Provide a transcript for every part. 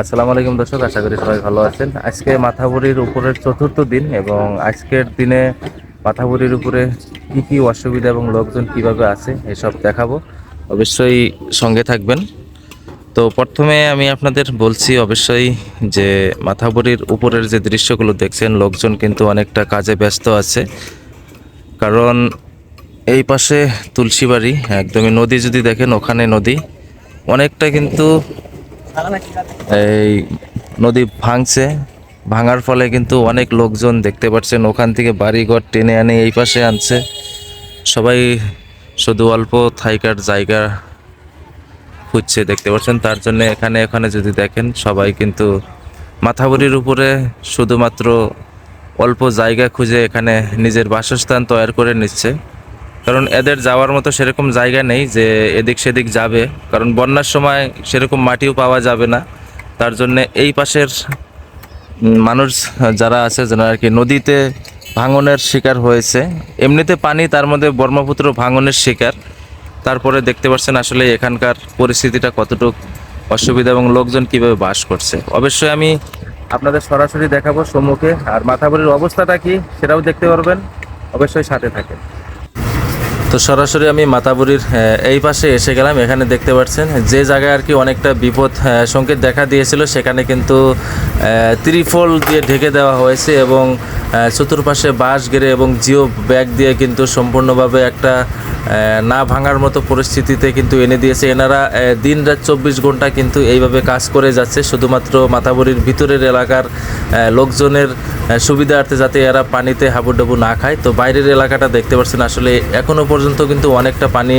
আসসালামু আলাইকুম দর্শক, আশা করি সবাই ভালো আছেন। আজকে মাথাবুড়ির উপরের চতুর্থ দিন এবং আজকের দিনে মাথাবুড়ির উপরে কি কি অসুবিধা এবং লোকজন কীভাবে আছে, এসব দেখাবো। অবশ্যই সঙ্গে থাকবেন। তো প্রথমে আমি আপনাদের বলছি অবশ্যই যে মাথাবুড়ির উপরের যে দৃশ্যগুলো দেখছেন, লোকজন কিন্তু অনেকটা কাজে ব্যস্ত আছে। কারণ এই পাশে তুলসীবাড়ি, একদমই নদী যদি দেখেন, ওখানে নদী অনেকটা কিন্তু এই নদী ভাঙছে। ভাঙার ফলে কিন্তু অনেক লোকজন দেখতে পাচ্ছেন, ওখান থেকে বাড়িঘর টেনে আনে এই পাশে আনছে। সবাই শুধু অল্প থাইকার জায়গা খুঁজছে দেখতে পাচ্ছেন, তার জন্য এখানে এখানে যদি দেখেন, সবাই কিন্তু মাথাবরির উপরে শুধুমাত্র অল্প জায়গা খুঁজে এখানে নিজের বাসস্থান তৈরি করে নিচ্ছে। কারণ এদের যাওয়ার মতো সেরকম জায়গা নেই যে এদিক সেদিক যাবে। কারণ বন্যার সময় সেরকম মাটিও পাওয়া যাবে না। তার জন্য এই পাশের মানুষ যারা আছে যারা আর কি নদীতে ভাঙনের শিকার হয়েছে। এমনিতে পানি তার মধ্যে ব্রহ্মপুত্র ভাঙনের শিকার। তারপরে দেখতে পাচ্ছেন আসলে এখানকার পরিস্থিতিটা কতটুকু অসুবিধা এবং লোকজন কীভাবে বাস করছে। অবশ্যই আমি আপনাদের সরাসরি দেখাবো সম্মুখে। আর মাথাবাড়ির অবস্থাটা কি সেটাও দেখতে পারবেন। অবশ্যই সাথে থাকেন। তো সরাসরি আমি মাতাবুরির এই পাশে এসে গেলাম। এখানে দেখতে পাচ্ছেন যে জায়গায় আর কি অনেকটা বিপদ সংকেত দেখা দিয়েছিল। সেখানে কিন্তু ত্রিফল দিয়ে ঢেকে দেওয়া হয়েছে এবং চতুর্পাশে বাঁশ গেড়ে এবং জিও ব্যাগ দিয়ে কিন্তু সম্পূর্ণভাবে একটা না ভাঙার মতো পরিস্থিতিতে কিন্তু এনে দিয়েছে। এনারা দিন রাত চব্বিশ ঘণ্টা কিন্তু এইভাবে কাজ করে যাচ্ছে। শুধুমাত্র মাথাবুরির ভিতরের এলাকার লোকজনের সুবিধার্থে যাতে এরা পানিতে হাবুডুবু না খায়। তো বাইরের এলাকাটা দেখতে পাচ্ছেন, আসলে এখনও পর্যন্ত কিন্তু অনেকটা পানি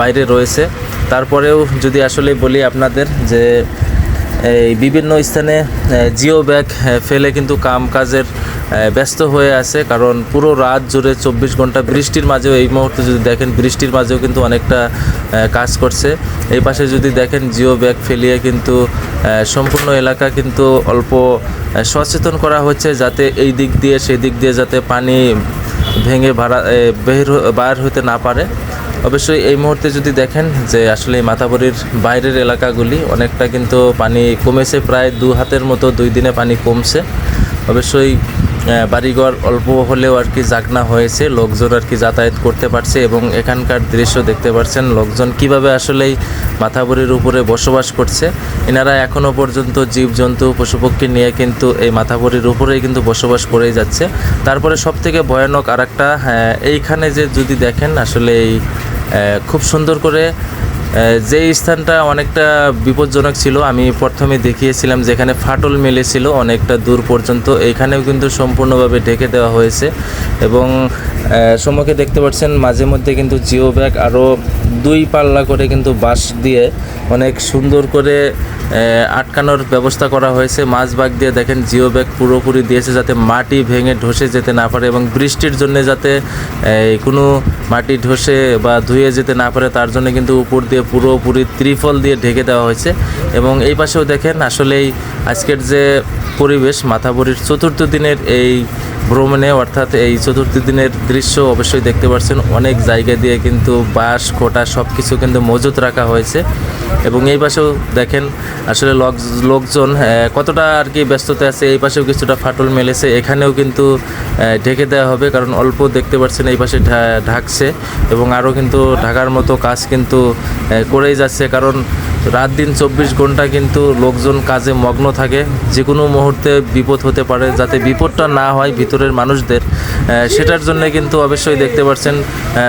বাইরে রয়েছে। তারপরেও যদি আসলে বলি আপনাদের যে, এই বিভিন্ন স্থানে জিও ব্যাগ ফেলে কিন্তু কাম কাজের ব্যস্ত হয়ে আছে। কারণ পুরো রাত জুড়ে চব্বিশ ঘণ্টা বৃষ্টির মাঝেও এই মুহূর্তে যদি দেখেন, বৃষ্টির মাঝেও কিন্তু অনেকটা কাজ করছে। এই পাশে যদি দেখেন, জিও ব্যাগ ফেলিয়ে কিন্তু সম্পূর্ণ এলাকা কিন্তু অল্প সচেতন করা হচ্ছে যাতে এই দিক দিয়ে সেই দিক দিয়ে যাতে পানি ভেঙে ভাড়া বের বাইর হতে না পারে। অবশ্যই এই মুহূর্তে যদি দেখেন যে আসলে মাথাবরির বাইরের এলাকাগুলি অনেকটা কিন্তু পানি কমেছে, প্রায় দু হাতের মতো দুই দিনে পানি কমছে। অবশ্যই বাড়িঘর অল্প হলেও আর কি জাগনা হয়েছে, লোকজন আর কি যাতায়াত করতে পারছে এবং এখানকার দৃশ্য দেখতে পাচ্ছেন লোকজন কীভাবে আসলেই মাথাবরির উপরে বসবাস করছে। এনারা এখনও পর্যন্ত জীবজন্তু, পশুপক্ষী নিয়ে কিন্তু এই মাথাবরির উপরেই কিন্তু বসবাস করেই যাচ্ছে। তারপরে সব থেকে ভয়ানক আর একটা এইখানে যে যদি দেখেন আসলে এই খুব সুন্দর করে যে স্থানটা অনেকটা বিপজ্জনক ছিল, আমি প্রথমে দেখিয়েছিলাম যেখানে ফাটল মেলেছিল অনেকটা দূর পর্যন্ত। এখানেও কিন্তু সম্পূর্ণভাবে ঢেকে দেওয়া হয়েছে এবং সম্মুখে দেখতে পাচ্ছেন মাঝে মধ্যে কিন্তু জিও ব্যাগ আরও দুই পাল্লা করে কিন্তু বাঁশ দিয়ে অনেক সুন্দর করে আটকানোর ব্যবস্থা করা হয়েছে। মাছ বাগ দিয়ে দেখেন, জিও ব্যাগ পুরোপুরি দিয়েছে যাতে মাটি ভেঙে ধসে যেতে না পারে এবং বৃষ্টির জন্য যাতে কোনো মাটি ধসে বা ধুয়ে যেতে না পারে, তার জন্য কিন্তু উপর দিয়ে পুরোপুরি ত্রিফল দিয়ে ঢেকে দেওয়া হয়েছে। এবং এই পাশেও দেখেন, আসলেই আজকের যে পরিবেশ মাথাবরির চতুর্থ দিনের এই ভ্রমণে, অর্থাৎ এই চতুর্থ দিনের দৃশ্য অবশ্যই দেখতে পাচ্ছেন অনেক জায়গা দিয়ে কিন্তু বাঁশ খোটা সব কিছু কিন্তু মজুত রাখা হয়েছে। এবং এই পাশেও দেখেন, আসলে লোক লোকজন কতটা আর কি ব্যস্ততা আছে, এই পাশেও কিছুটা ফাটল মেলেছে। এখানেও কিন্তু ঢেকে দেওয়া হবে, কারণ অল্প দেখতে পাচ্ছেন এই পাশে ঢাকছে। এবং আরও কিন্তু ঢাকার মতো কাজ কিন্তু করেই যাচ্ছে। কারণ রাত দিন চব্বিশ ঘণ্টা কিন্তু লোকজন কাজে মগ্ন থাকে। যে কোনো মুহূর্তে বিপদ হতে পারে, যাতে বিপদটা না হয় ভিতরের মানুষদের। সেটার জন্য কিন্তু অবশ্যই দেখতে পাচ্ছেন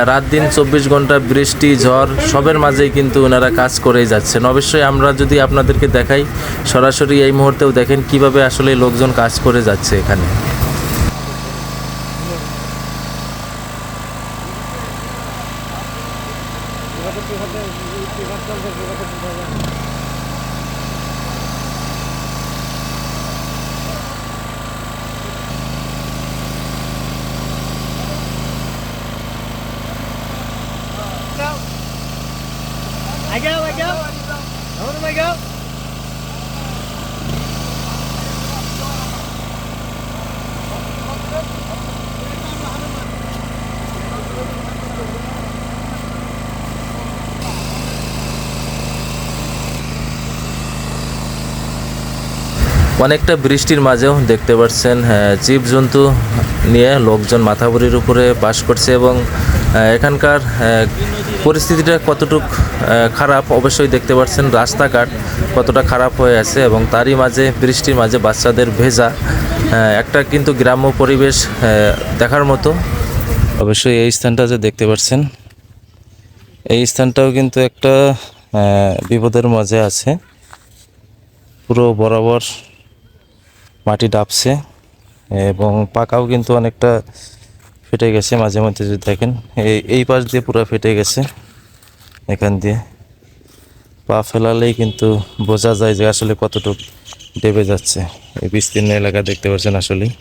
রাত দিন চব্বিশ ঘণ্টা বৃষ্টি, ঝড়, সবের মাঝেই কিন্তু ওনারা কাজ করেই যাচ্ছেন। অবশ্যই আমরা যদি আপনাদেরকে দেখাই, সরাসরি এই মুহূর্তেও দেখেন কীভাবে আসলে লোকজন কাজ করে যাচ্ছে এখানে। I go, I go. How do I go? অনেকটা বৃষ্টির মাঝেও দেখতে পাচ্ছেন জীবজন্তু নিয়ে লোকজন মাথাবুরির উপরে বাস করছে এবং এখানকার পরিস্থিতিটা কতটুক খারাপ অবশ্যই দেখতে পাচ্ছেন। রাস্তাঘাট কতটা খারাপ হয়ে আছে এবং তারই মাঝে, বৃষ্টির মাঝে বাচ্চাদের ভেজা একটা কিন্তু গ্রাম্য পরিবেশ দেখার মতো। অবশ্যই এই স্থানটা যে দেখতে পাচ্ছেন, এই স্থানটাও কিন্তু একটা বিপদের মাঝে আছে। পুরো বরাবর মাটি ডাবছে এবং পাকাও কিন্তু অনেকটা ফেটে গেছে মাঝে মধ্যে যদি দেখেন। এই এই পাশ দিয়ে পুরো ফেটে গেছে এখান দিয়ে। পা ফেলালেই কিন্তু বোঝা যায় যে আসলে কতটুকু ডেবে যাচ্ছে। এই বিস্তীর্ণ এলাকা দেখতে পাচ্ছেন আসলেই।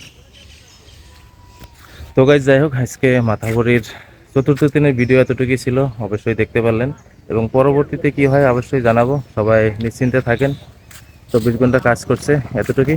তো গাইজ যাই হোক, আজকে মাথাভরির চতুর্থ দিনের ভিডিও এতটুকুই ছিল, অবশ্যই দেখতে পারলেন। এবং পরবর্তীতে কি হয়, অবশ্যই জানাব। সবাই নিশ্চিন্তে থাকেন। চব্বিশ ঘণ্টা কাজ করছে, এতটুকুই।